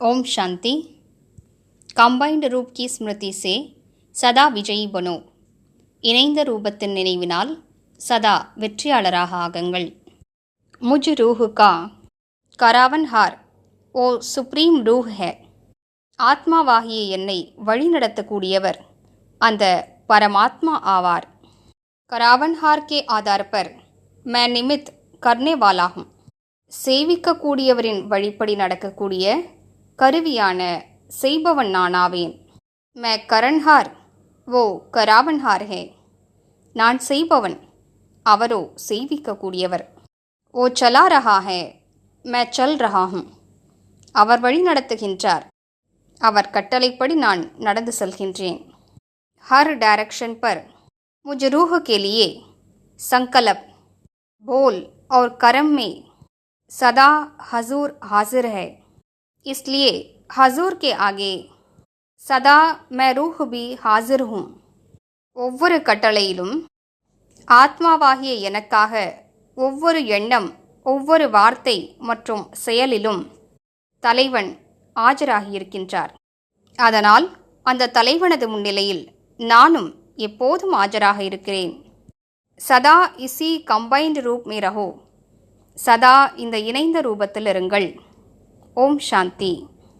Om Shanti combined Roop கி ஸ்மிருதி சே சதா விஜயி பனோ இணைந்த ரூபத்தின் நினைவினால் சதா வெற்றியாளராக ஆகுங்கள் முஜ் ரூஹு கா கராவன் ஹார் ஓ சுப்ரீம் ரூஹ் ஹே ஆத்மாவாகிய என்னை வழிநடத்தக்கூடியவர் அந்த பரமாத்மா ஆவார் करावनहार के आधार पर मैं निमित्त करने वाला हूँ சேவிக்கக்கூடியவரின் வழிப்படி நடக்கக்கூடிய கருவியான செய்பவன் நானாவேன் மே கரன்ஹார் ஓ கராவன்ஹார் ஹே நான் செய்பவன் அவரோ செய்விக்கக்கூடியவர் ஓ சலா ரஹா ஹே மே சல் ரஹா ஹூம் அவர் வழி நடத்துகின்றார் அவர் கட்டளைப்படி நான் நடந்து செல்கின்றேன் हर डायरेक्शन पर मुझ रूह के लिए संकल्प बोल और कर्म में सदा हजूर हाजिर है इसलिए हजूर के आगे सदा मैं रूह भी हाजिर हूँ ஒவ்வொரு கட்டளையிலும் ஆத்மாவாகிய எனக்காக ஒவ்வொரு எண்ணம் ஒவ்வொரு வார்த்தை மற்றும் செயலிலும் தலைவன் ஆஜராகியிருக்கின்றார் அதனால் அந்த தலைவனது முன்னிலையில் நானும் எப்போதும் ஆஜராக இருக்கிறேன் சதா இசி கம்பைன்டு ரூப் மே ரஹோ சதா இந்த இணைந்த ரூபத்தில் இருங்கள் ओम शांति।